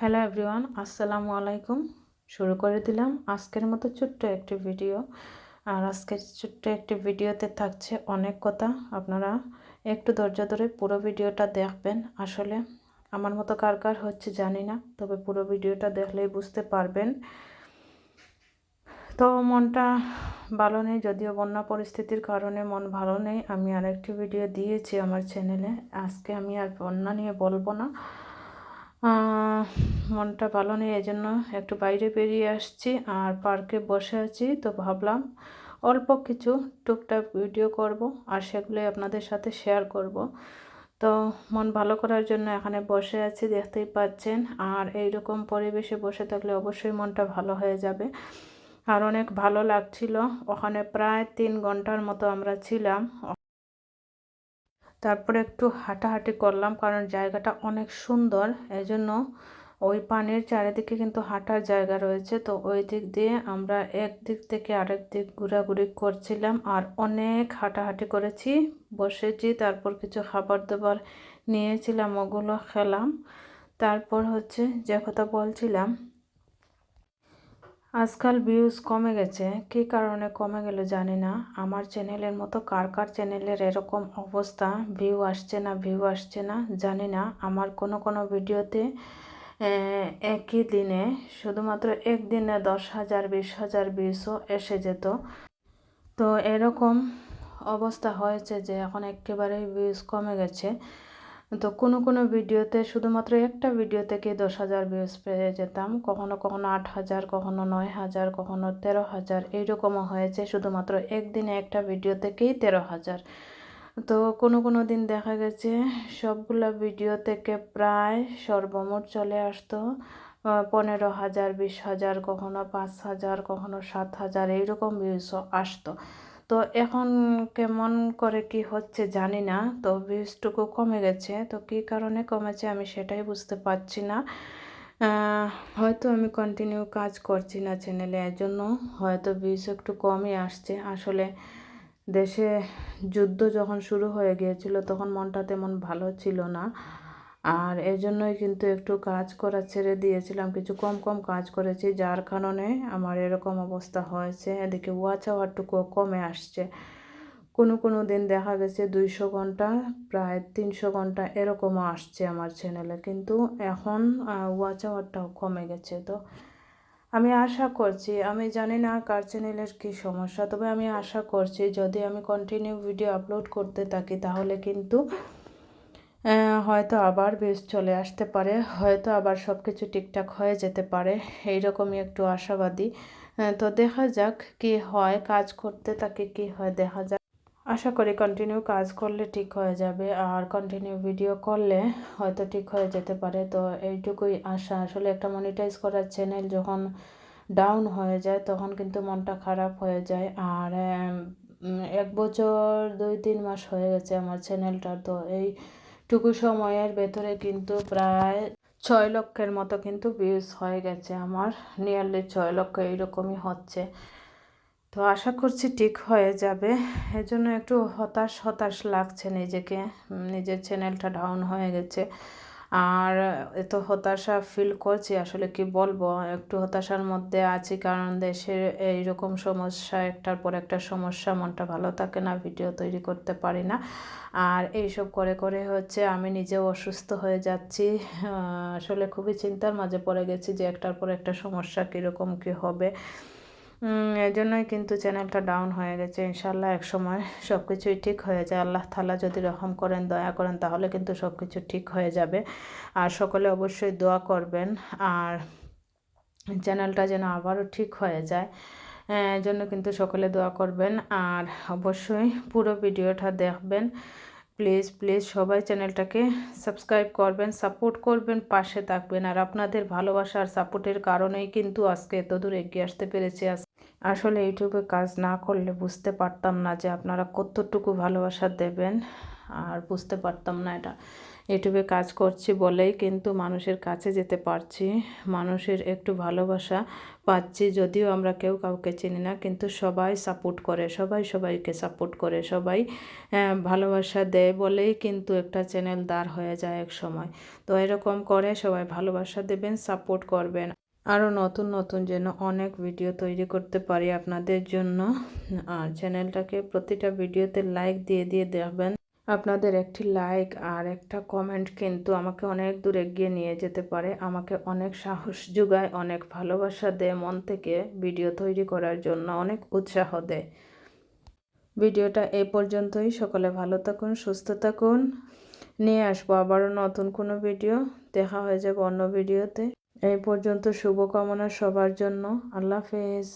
Hello everyone আসসালামু আলাইকুম। শুরু করে দিলাম আজকের মতো ছোট্ট একটি ভিডিও আর আজকের ছোট্ট একটি ভিডিওতে থাকছে অনেক কথা। আপনারা একটু ধৈর্য ধরে পুরো ভিডিওটা দেখবেন। আসলে আমার মতো কার কার হচ্ছে জানি না, তবে পুরো ভিডিওটা দেখলেই বুঝতে পারবেন। তো মনটা ভালো নেই, যদিও বন্যা পরিস্থিতির কারণে মন ভালো নেই। আমি আরেকটি ভিডিও দিয়েছি আমার চ্যানেলে আজকে আমি আর বন্যা নিয়ে বলব না। মনটা ভালো নেই এই জন্য একটু বাইরে বেরিয়ে আসছি আর পার্কে বসে আছি। তো ভাবলাম অল্প কিছু টুকটাক ভিডিও করব আর সেগুলোই আপনাদের সাথে শেয়ার করব। তো মন ভালো করার জন্য এখানে বসে আছি, দেখতেই পাচ্ছেন। আর এই রকম পরিবেশে বসে থাকলে অবশ্যই মনটা ভালো হয়ে যাবে। আর অনেক ভালো লাগছিল। ওখানে প্রায় তিন ঘণ্টার মতো আমরা ছিলাম। তারপরে একটু হাঁটাহাঁটি করলাম কারণ জায়গাটা অনেক সুন্দর। এজন্য ওই পানির চারিদিকে কিন্তু হাঁটার জায়গা রয়েছে। তো ওই দিক দিয়ে আমরা এক দিক থেকে আরেক দিক ঘোরাঘুরি করছিলাম আর অনেক হাঁটাহাঁটি করেছি। বসেছি, তারপর কিছু খাবার দাবার নিয়েছিলাম, ওগুলো খেলাম। তারপর হচ্ছে যে কথা বলছিলাম আজকাল ভিউজ কমে গেছে। কী কারণে কমে গেল জানি না। আমার চ্যানেলের মতো কার কার চ্যানেলের এরকম অবস্থা? ভিউ আসছে না ভিউ আসছে না, জানি না। আমার কোনো কোনো ভিডিওতে একই দিনে শুধুমাত্র একদিনে দশ হাজার, বিশ হাজার ভিউসও এসে যেত। তো এরকম অবস্থা হয়েছে যে এখন একেবারেই ভিউজ কমে গেছে। তো কোনো কোনো ভিডিওতে শুধুমাত্র একটা ভিডিও থেকে দশ হাজার ভিউজ পেয়ে যেতাম। কখনো কখনো আট হাজার, কখনো নয় হাজার, কখনো তেরো হাজার, এইরকমও হয়েছে। শুধুমাত্র একদিনে একটা ভিডিও থেকেই তেরো হাজার। তো কোনো কোনো দিন দেখা গেছে, সবগুলো ভিডিও থেকে প্রায় সর্বমোট চলে আসতো পনেরো হাজার, বিশ হাজার, কখনো পাঁচ হাজার, কখনো সাত হাজার, এইরকম ভিউজও আসতো। তো এখন কেমন করে কি হচ্ছে জানি না, তো ভিউজটুকু কমে গেছে। তো কি কারণে কমেছে আমি সেটাই বুঝতে পারছি না। হয়তো আমি কন্টিনিউ কাজ করছি না চ্যানেলে এর জন্য হয়তো ভিউজ একটু কমই আসছে। আসলে দেশে যুদ্ধ যখন শুরু হয়ে গিয়েছিল, তখন মনটা তেমন ভালো ছিল না। আর এই জন্যই কিন্তু একটু কাজ করা ছেড়ে দিয়েছিলাম, কিছু কম কম কাজ করেছি, যার কারণে আমার এরকম অবস্থা হয়েছে। এদিকে ওয়াচ আওয়ারটুকু কমে আসছে। কোনো কোনো দিন দেখা গেছে দুইশো ঘণ্টা, প্রায় তিনশো ঘণ্টা এরকমও আসছে আমার চ্যানেলে কিন্তু এখন ওয়াচ আওয়ারটাও কমে গেছে। তো আমি আশা করছি, আমি জানি না কার চ্যানেলের কী সমস্যা, তবে আমি আশা করছি যদি আমি কন্টিনিউ ভিডিও আপলোড করতে থাকি, তাহলে কিন্তু হয়তো আবার বেশ চলে আসতে পারে, হয়তো আবার সব কিছু ঠিকঠাক হয়ে যেতে পারে, এইরকমই একটু আশাবাদী। তো দেখা যাক কি হয়, কাজ করতে তাকে কি হয় দেখা যাক। আশা করি কন্টিনিউ কাজ করলে ঠিক হয়ে যাবে, আর কন্টিনিউ ভিডিও করলে হয়তো ঠিক হয়ে যেতে পারে। তো এইটুকুই আশা। আসলে একটা মনিটাইজ করার চ্যানেল যখন ডাউন হয়ে যায়, তখন কিন্তু মনটা খারাপ হয়ে যায়। আর এক বছর দুই তিন মাস হয়ে গেছে আমার চ্যানেলটা তো এই টুকু সময়ের ভেতরে কিন্তু প্রায় ছয় লক্ষের মতো কিন্তু ভিউজ হয়ে গেছে আমার। নিয়ারলি ছয় লক্ষ এইরকমই হচ্ছে। তো আশা করছি ঠিক হয়ে যাবে। এজন্য একটু হতাশ হতাশ লাগছে নিজেকে। নিজের চ্যানেলটা ডাউন হয়ে গেছে। আর এত হতাশা ফিল করছি, আসলে কি বলব? একটু হতাশার মধ্যে আছি, কারণ দেশের এইরকম সমস্যা, একটার পর একটা সমস্যা, মনটা ভালো থাকে না ভিডিও তৈরি করতে পারি না। আর এইসব করে করে হচ্ছে আমি নিজেও অসুস্থ হয়ে যাচ্ছি। আসলে খুবই চিন্তার মাঝে পড়ে গেছি যে একটার পর একটা সমস্যা কীরকম, কী হবে? এই জন্যই কিন্তু চ্যানেলটা ডাউন হয়ে গেছে ইনশাল্লাহ এক সময় সব কিছুই ঠিক হয়ে যায়। আল্লাহ তালা যদি রহম করেন, দয়া করেন, তাহলে কিন্তু সব কিছু ঠিক হয়ে যাবে। আর সকলে অবশ্যই দোয়া করবেন, আর চ্যানেলটা যেন আবারও ঠিক হয়ে যায় জন্য কিন্তু সকলে দোয়া করবেন। আর অবশ্যই পুরো ভিডিওটা দেখবেন। প্লিজ প্লিজ সবাই চ্যানেলটাকে সাবস্ক্রাইব করবেন, সাপোর্ট করবেন, পাশে থাকবেন। আর আপনাদের ভালোবাসা আর সাপোর্টের কারণেই কিন্তু আজকে এত দূর এগিয়ে আসতে পেরেছি। আসলে ইউটিউবে কাজ না করলে বুঝতে পারতাম না যে আপনারা কতটুকু ভালোবাসা দেবেন। আর বুঝতে পারতাম না এটা। ইউটিউবে কাজ করছি বলেই কিন্তু মানুষের কাছে যেতে পারছি। মানুষের একটু ভালোবাসা পাচ্ছি যদিও আমরা কেউ কাউকে চিনি না, কিন্তু সবাই সাপোর্ট করে, সবাই সবাইকে সাপোর্ট করে, সবাই ভালোবাসা দেয় বলেই কিন্তু একটা চ্যানেল দাঁড় হয়ে যায় এক সময় তো এরকম করে সবাই ভালোবাসা দেবেন সাপোর্ট করবেন। আরও নতুন নতুন যেন অনেক ভিডিও তৈরি করতে পারি আপনাদের জন্য। আর চ্যানেলটাকে প্রতিটা ভিডিওতে লাইক দিয়ে দিয়ে দেখবেন আপনাদের একটি লাইক আর একটা কমেন্ট কিন্তু আমাকে অনেক দূর এগিয়ে নিয়ে যেতে পারে। আমাকে অনেক সাহস যোগায়, অনেক ভালোবাসা দেয় মন থেকে ভিডিও তৈরি করার জন্য, অনেক উৎসাহ দেয়। ভিডিওটা এই পর্যন্তই। সকলে ভালো থাকুন, সুস্থ থাকুন। নিয়ে আসব আবারও নতুন কোনো ভিডিও। দেখা হয়ে যাবে অন্য ভিডিওতে। এই পর্যন্ত শুভকামনা সবার জন্য। আল্লাহ হাফেজ।